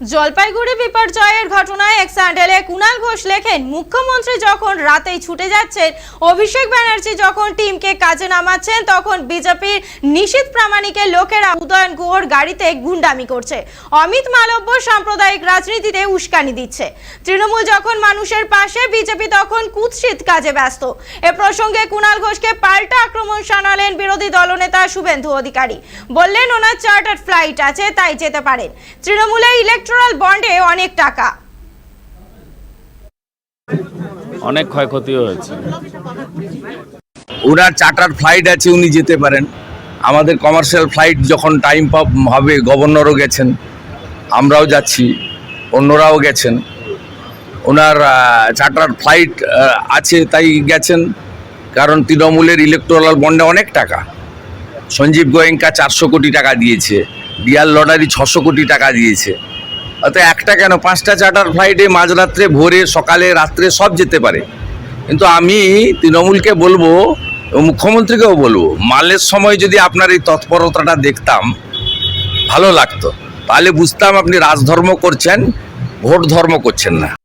জলপাইগুড়ি বিপর্যয়ের ঘটনায় এক স্যান্ডেলে কুণাল ঘোষ লেখেন, মুখ্যমন্ত্রী যখন রাতেই ছুটে যাচ্ছেন, অভিষেক ব্যানার্জি যখন টিমকে কাজে নামাচ্ছেন, তখন বিজেপির নিশীত প্রামাণিকের লোকেরা উদয়ন গুহর গাড়িতে গুন্ডামি করছে। অমিত মালব্য সাম্প্রদায়িক রাজনীতিতে উস্কানি দিচ্ছে। তৃণমূল যখন মানুষের পাশে, বিজেপি তখন কুৎসিত কাজে ব্যস্ত। এ প্রসঙ্গে কুণাল ঘোষকে পাল্টা আক্রমণ শানালেন বিরোধী দলনেতা শুভেন্দু অধিকারী। বললেন, ওনার চার্টার ফ্লাইট আছে, তাই যেতে পারেন। তৃণমূলে ইলেকট্রাল বন্ডে অনেক টাকা। অনেক ক্ষয়ক্ষতি হয়েছে। ওনার চার্টার ফ্লাইট আছে উনি যেতে পারেন। আমাদের কমার্শিয়াল ফ্লাইট যখন টাইম হবে গভর্নরও গেছেন আমরাও যাচ্ছি অন্যরাও গেছেন। ওনার চার্টার ফ্লাইট আছে তাই গেছেন কারণ তৃণমূলের ইলেকট্রাল বন্ডে অনেক টাকা। সঞ্জীব গোয়েঙ্কা চারশো কোটি টাকা দিয়েছে ডিয়ার লটারি ছশো কোটি টাকা দিয়েছে। অত একটা কেন? পাঁচটা চার্টার ফ্লাইটে মাঝরাত্রে, ভোরে, সকালে, রাত্রে সব যেতে পারে। কিন্তু আমি তৃণমূলকে বলব মুখ্যমন্ত্রীকেও বলব, মালের সময় যদি আপনার এই তৎপরতাটা দেখতাম, ভালো লাগতো। তাহলে বুঝতাম আপনি রাজধর্ম করছেন, ভোট ধর্ম করছেন না।